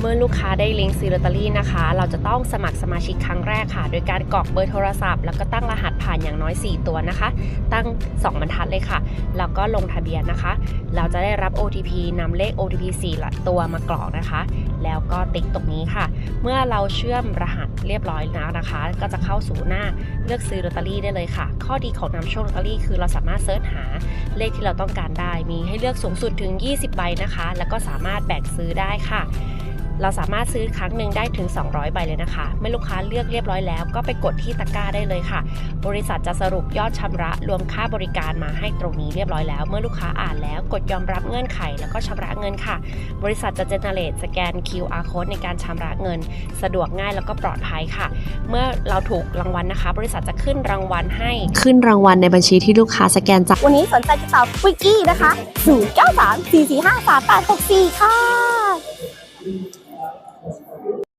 เมื่อลูกค้าได้ลิงก์ซื้อลอตเตอรี่นะคะ เราจะต้องสมัครสมาชิกครั้งแรกค่ะ โดยการกรอกเบอร์โทรศัพท์ แล้วก็ตั้งรหัสผ่านอย่างน้อย 4 ตัวนะคะ ตั้ง 2 บรรทัดเลยค่ะ แล้วก็ลงทะเบียนนะคะ เราจะได้รับ OTP นำเลข OTP 4ลักตัวมากรอกนะคะ แล้วก็ติ๊กตรงนี้ค่ะ เมื่อเราเชื่อมรหัสเรียบร้อยแล้วนะคะ ก็จะเข้าสู่หน้าเลือกซื้อลอตเตอรี่ได้เลยค่ะ ข้อดีของนำโชคลอตเตอรี่คือเราสามารถเซิร์ชหาเลขที่เราต้องการได้ มีให้เลือกสูงสุดถึง 20 ใบนะคะ แล้วก็สามารถแบ่งซื้อได้ค่ะ เราสามารถซื้อครั้งหนึ่งได้ถึง 200 ใบเลยนะคะ เมื่อลูกค้าเลือกเรียบร้อยแล้ว ก็ไปกดที่ตะกร้าได้เลยค่ะ บริษัทจะสรุปยอดชำระรวมค่าบริการมาให้ตรงนี้เรียบร้อยแล้ว เมื่อลูกค้าอ่านแล้วกดยอมรับเงื่อนไข แล้วก็ชำระเงินค่ะ บริษัทจะเจเนเรตสแกน QR code ในการชำระเงิน สะดวกง่ายแล้วก็ปลอดภัยค่ะ เมื่อเราถูกรางวัลนะคะ บริษัทจะขึ้นรางวัลให้ขึ้นรางวัลในบัญชีที่ลูกค้าสแกนจากวันนี้สนใจติดต่อวิกกี้นะคะ0 9 3 4 4 5 3 8 6 4ค่ะ